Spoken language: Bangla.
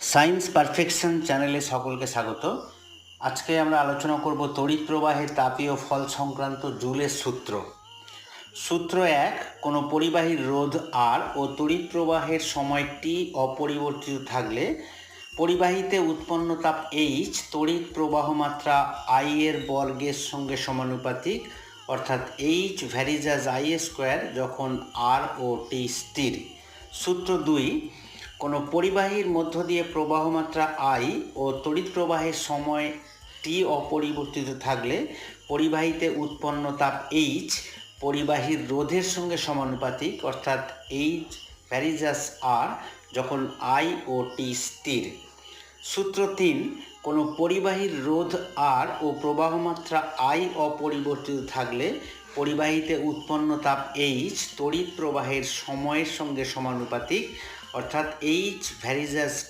সায়েন্স পারফেকশন চ্যানেলে সকলকে স্বাগত। আজকে আমরা আলোচনা করব তড়িৎ প্রবাহের তাপীয় ফল সংক্রান্ত জুলের সূত্র। সূত্র এক, কোনো পরিবাহীর রোধ আর ও তড়িৎ প্রবাহের সময়টি অপরিবর্তিত থাকলে পরিবাহীতে উৎপন্ন তাপ এইচ তড়িৎ প্রবাহ মাত্রা আই এর বর্গের সঙ্গে সমানুপাতিক, অর্থাৎ এইচ ভ্যারিজাস আই স্কোয়ার যখন আর ও টি স্থির। সূত্র দুই কোনো পরিবাহীর মধ্য দিয়ে প্রবাহমাত্রা আই ও তড়িৎ প্রবাহের সময় টি অপরিবর্তিত থাকলে পরিবাহীতে উৎপন্ন তাপ এইচ পরিবাহীর রোধের সঙ্গে সমানুপাতিক, অর্থাৎ এইচ ভ্যারিজাস আর যখন আই ও টি স্থির। সূত্র তিন, কোনো পরিবাহীর রোধ আর ও প্রবাহমাত্রা আই অপরিবর্তিত থাকলে পরিবাহীতে উৎপন্ন তাপ এইচ তড়িৎ প্রবাহের সময়ের সঙ্গে সমানুপাতিক অর্থাৎ এইচ ভ্যারিজাস